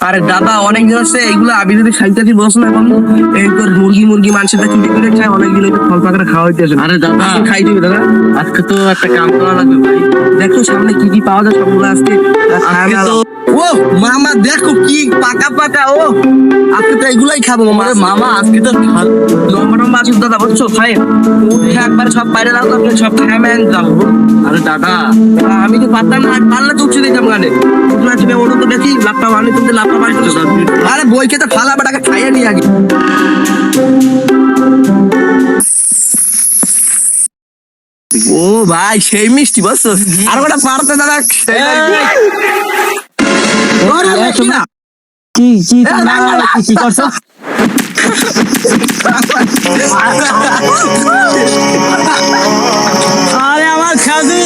আরে দাদা অনেক দিন হচ্ছে এইগুলো আমি যদি খাইতেছি বস না এখন এই তোর মুরগি মুরগি মাংসের দাম বিক্রি করে খাই অনেক দিন ফল পাকড়া খাওয়া হইতেছে আরে দাদা খাই দিবি দাদা। আজকে তো একটা কাম করা লাগবে ভাই। দেখো সামনে কি কি পাওয়া যায় সবগুলো আজকে। আজকে তো- ও মামা দেখো কি পাকা পাকা ও। আজকে তো এগুলাই খাব মামা। আরে মামা আজকে তো লম্বা লম্বা আছে দাদা বুঝছ? খাই। উঠে একবার সব বাইরে দাও আপনি সব খাই ম্যান যাব আরে দাদা। আমি তো পারতাম না পারলে তো উঠে দিতাম গানে লাপটা মানে তুমি লাপটা মানে আরে বই খেতে ফালা বেটাকে খাইয়ে নি আগে। ও ভাই সেই মিষ্টি বুঝছ? আর ওটা পারতে দাদা কি কি। কি করছ? আরে আমার খাদু।